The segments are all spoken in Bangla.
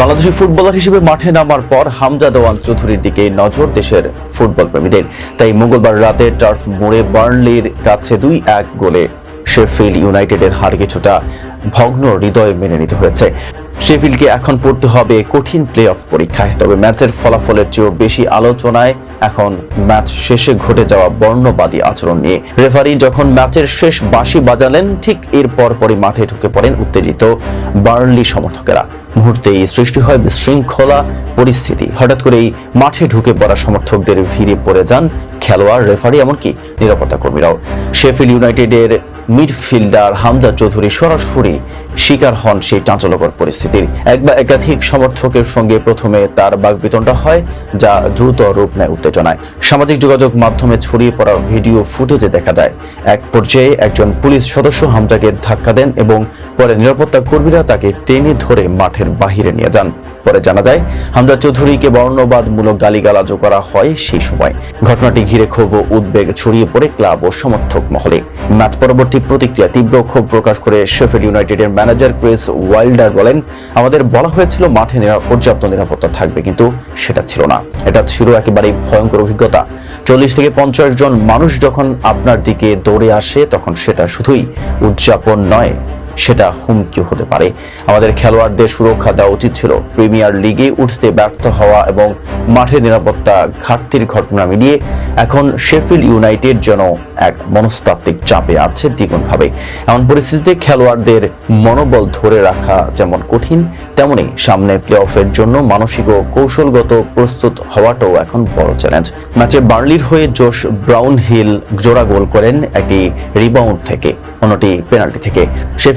বাংলাদেশি ফুটবলার হিসেবে মাঠে নামার পর হামজা দেওয়ান চৌধুরীর দিকে নজর দেশের ফুটবল প্রেমীদের তাই মঙ্গলবার রাতে টার্ফ মোড়ে বার্নলির কাছে দুই এক গোলে শেফিল্ড ইউনাইটেডের হার কিছুটা ভগ্ন হৃদয়ে মেনে নিতে হয়েছে। শেফিল্ডকে এখন পড়তে হবে কঠিন প্লে অফ পরীক্ষায়। তবে ম্যাচের ফলাফলের চেয়েও বেশি আলোচনায় এখন ম্যাচ শেষে ঘটে যাওয়া বর্ণবাদী আচরণ নিয়ে। রেফারি যখন ম্যাচের শেষ বাঁশি বাজালেন, ঠিক এর পরপরই মাঠে ঢুকে পড়েন উত্তেজিত বার্নলি সমর্থকেরা। মুহূর্তেই সৃষ্টি হয় বিশৃঙ্খলা পরিস্থিতি। হঠাৎ করেই মাঠে ঢুকে পড়া সমর্থকদের ভিড়ে পড়ে যান খেলোয়াড়, রেফারি, এমনকি নিরাপত্তা কর্মীরাও। শেফিল ইউনাইটেডের মিডফিল্ডার হামজা চৌধুরী সরাসরি শিকার হন সেই চাঞ্চল্যকর পরিস্থিতির। এক বা একাধিক সমর্থকের সঙ্গে প্রথমে তার বাগবিতণ্ডা হয়, যা দ্রুত রূপ নেয় উত্তেজনায়। সামাজিক যোগাযোগ মাধ্যমে ছড়িয়ে পড়া ভিডিও ফুটেজে দেখা যায়, এক পর্যায়ে একজন পুলিশ সদস্য হামজাকে ধাক্কা দেন এবং পরে নিরাপত্তা কর্মীরা তাকে টেনে ধরে মাঠের বাহিরে নিয়ে যান। পরে জানা যায়, হামজা চৌধুরীকে বর্ণবাদমূলক গালিগালাজও করা হয় সেই সময়। ঘটনাটি ঘিরে ক্ষোভ ও উদ্বেগ ছড়িয়ে পড়ে ক্লাব ও সমর্থক মহলে। ম্যাচ পরবর্তী প্রতিক্রিয়া তীব্র ক্ষোভ প্রকাশ করে শেফিল্ড ইউনাইটেডের ম্যানেজার ক্রিস ওয়াইল্ডার বলেন, আমাদের বলা হয়েছিল মাঠে পর্যাপ্ত নিরাপত্তা থাকবে, কিন্তু সেটা ছিল না। এটা ছিল একেবারেই ভয়ঙ্কর অভিজ্ঞতা। চল্লিশ থেকে পঞ্চাশ জন মানুষ যখন আপনার দিকে দৌড়ে আসে, তখন সেটা শুধুই উদযাপন নয় সেটা হুমকি হতে পারে। আমাদের খেলোয়াড়দের সুরক্ষা দেওয়া উচিত ছিল। প্রিমিয়ার লিগে উঠতে ব্যর্থ হওয়া এবং মাঠে নিরাপত্তা ঘাটতির ঘটনা মিলিয়ে এখন শেফিল্ড ইউনাইটেড যেন এক মনস্তাত্ত্বিক চাপে আছে দ্বিগুণভাবে। এমন পরিস্থিতিতে খেলোয়াড়দের মনোবল ধরে রাখা যেমন কঠিন, তেমনি সামনে প্লে অফের জন্য মানসিক ও কৌশলগত প্রস্তুত হওয়াটাও এখন বড় চ্যালেঞ্জ। ম্যাচে বার্লির হয়ে জোশ ব্রাউন হিল জোড়া গোল করেন একটি রিবাউন্ড থেকে, অন্যটি পেনাল্টি থেকে।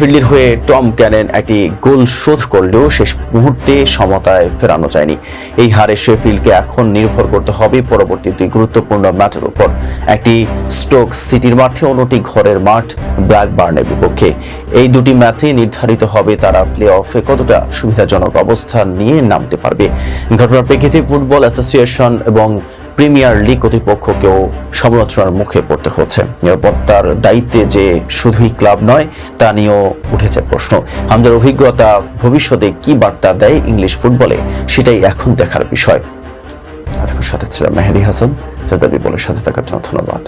শেফিল্ডের হয়ে টম ক্যানেন একটি গোল শোধ করলেও শেষ মুহূর্তে সমতায় ফেরানো যায়নি। এই হারে শেফিল্ডকে এখন নির্ভর করতে হবে পরবর্তী দুই গুরুত্বপূর্ণ ম্যাচের উপর। একটি স্টোক সিটির মাঠে অন্যটি ঘরের মাঠ ব্ল্যাকবার্নের বিপক্ষে। এই দুটি ম্যাচে নির্ধারিত হবে তারা প্লে অফে কতটা সুবিধাজনক অবস্থান নিয়ে নামতে পারবে। ঘটনার প্রেক্ষিতে ফুটবল অ্যাসোসিয়েশন এবং প্রিমিয়ার লিগ কর্তৃপক্ষকেও সমালোচনার মুখে পড়তে হচ্ছে। নিরাপত্তার দায়িত্বে যে শুধুই ক্লাব নয়, তা নিয়েও উঠেছে প্রশ্ন। আমাদের অভিজ্ঞতা ভবিষ্যতে কি বার্তা দেয় ইংলিশ ফুটবলে, সেটাই এখন দেখার বিষয়। সাথে ছিলাম মেহেদি হাসান। ফেজদাবি বলে সাথে থাকার জন্য ধন্যবাদ।